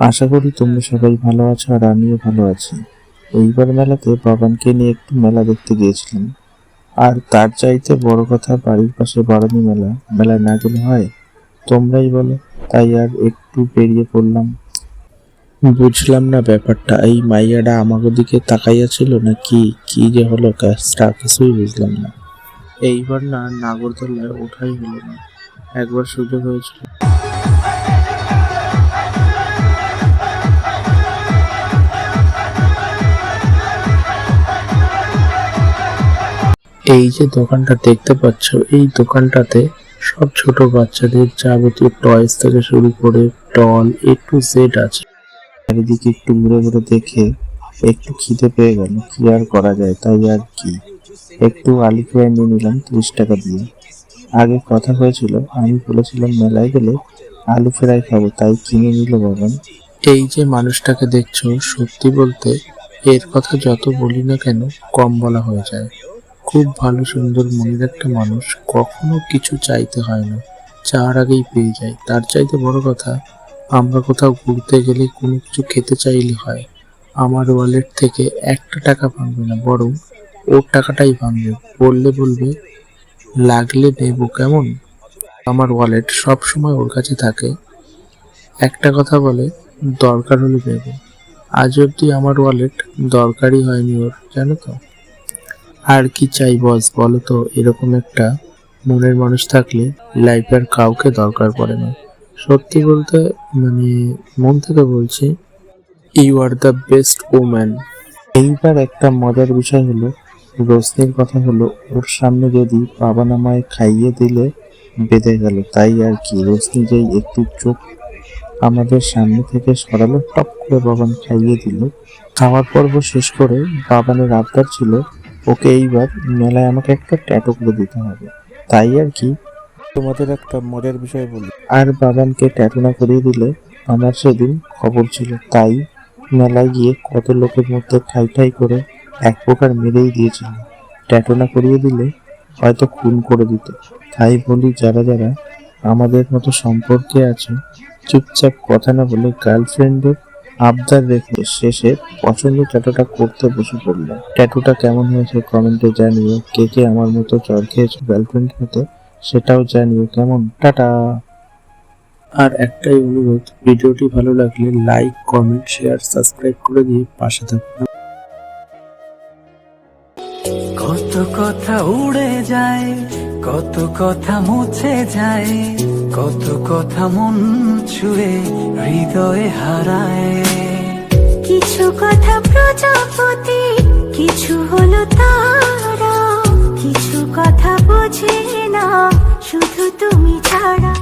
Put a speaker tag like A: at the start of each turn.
A: আশা করি তোমরা সবাই ভালো আছো আর আমিও ভালো আছি। এইবার মেলাতে বাবানকে নিয়ে একটু মেলা দেখতে গিয়েছিলাম। আর তার চাইতে বড় কথা বাড়ির পাশে বারানি মেলা। মেলায় না গেলে হয়? তোমরাই বলো, তাই আর একটু বেরিয়ে পড়লাম। বুঝলাম না ব্যাপারটা, এই মাইয়াটা আমাকে দিকে তাকাইয়া ছিল না কি কি যে হলো কাজটা কিছুই বুঝলাম না। এইবার না, নাগরদোলায় ওঠাই হলো না। একবার সুযোগ হয়েছিল। এই যে দোকানটা দেখতে পাচ্ছ, এই দোকানটাতে সব ছোট বাচ্চাদের যাবতীয় টয়েস থেকে শুরু করে টল এ টু জেড আছে। চারিদিকে একটু ঘুরে ঘুরে দেখে একটু খিদে পেয়ে গেল, কি আর করা যায়, তাই আর কি? একটু আলু ফ্রাই নিয়ে নিলাম তিরিশ টাকা দিয়ে। আগে কথা হয়েছিল, আমি বলেছিলাম মেলায় গেলে আলু ফ্রাই খাব, তাই কিনে নিল বাবান এই যে মানুষটাকে দেখছ, সত্যি বলতে এর কথা যত বলি না কেন, কম বলা হয়ে যায়। খুব ভালো সুন্দর মনের একটা মানুষ কখনো কিছু চাইতে হয় না। চার আগেই পেয়ে যায়। তার চাইতে বড় কথা, আমরা কোথাও ঘুরতে গেলে কোনো কিছু খেতে চাইলে হয়, আমার ওয়ালেট থেকে একটা টাকা ভাঙবে না, বরং ওর টাকাটাই ভাঙবে। বললে বলবে, লাগলে নেব কেমন? আমার ওয়ালেট সব সময় ওর কাছে থাকে। একটা কথা বলে, দরকার হলে দেবো। আজ অব্দি আমার ওয়ালেট দরকারই হয়নি ওর, জানো তো? আর কি চাই বস? বলো তো, এরকম একটা মনের মানুষ থাকলে লাইফে আর কাউকে দরকার পড়ে না। সত্যি বলতে মানে মন থেকে বলছি you are the best woman এইবার একটা মজার বিষয় হলো, রোশনির কথা হলো, ওর সামনে যদি বাবা নামায় খাইয়ে দিলে বেঁধে গেল। তাই আর কি, রোশনি যেই একটু চোখ আমাদের সামনে থেকে সরালো, টপ করে বাবান খাইয়ে দিল। খাওয়ার পর্ব শেষ করে বাবানের আবদার ছিল ওকে এইবার মেলায় আমাকে একটা ট্যাটু করে দিতে হবে। তাই আর কি? তোমাদের একটা মজার বিষয় বলি। আর বাবানকে ট্যাটু না করিয়ে দিলে আমার সেদিন খবর ছিল। তাই মেলায় গিয়ে কত লোকের মধ্যে ঠাই ঠাই করে এক প্রকার মেরেই দিয়েছিল। ট্যাটু না করিয়ে দিলে হয়তো খুন করে দিত। তাই বলি যারা যারা আমাদের মতো সম্পর্কে আছে চুপচাপ কথা না বলে গার্লফ্রেন্ডের আবদার রেখে শেষে পছন্দ ট্যাটুটা করতে বসে পড়ল। ট্যাটুটা কেমন হয়েছে কমেন্টে জানিও। কে কে আমার মতো চর খেয়েছে গার্লফ্রেন্ড হতে, সেটাও জানিও কেমন। টাটা! আর একটাই অনুরোধ, ভিডিওটি ভালো লাগলে লাইক কমেন্ট শেয়ার সাবস্ক্রাইব করে দিয়ে পাশে থাকুন।
B: কত কথা উড়ে যায়, কত কথা মুছে যায়, কত কথা মন ছুঁয়ে হৃদয়ে হারায়।
C: কিছু কথা প্রজাপতি কিছু হলো তারা কিছু কথা বোঝে না শুধু তুমি ছাড়া।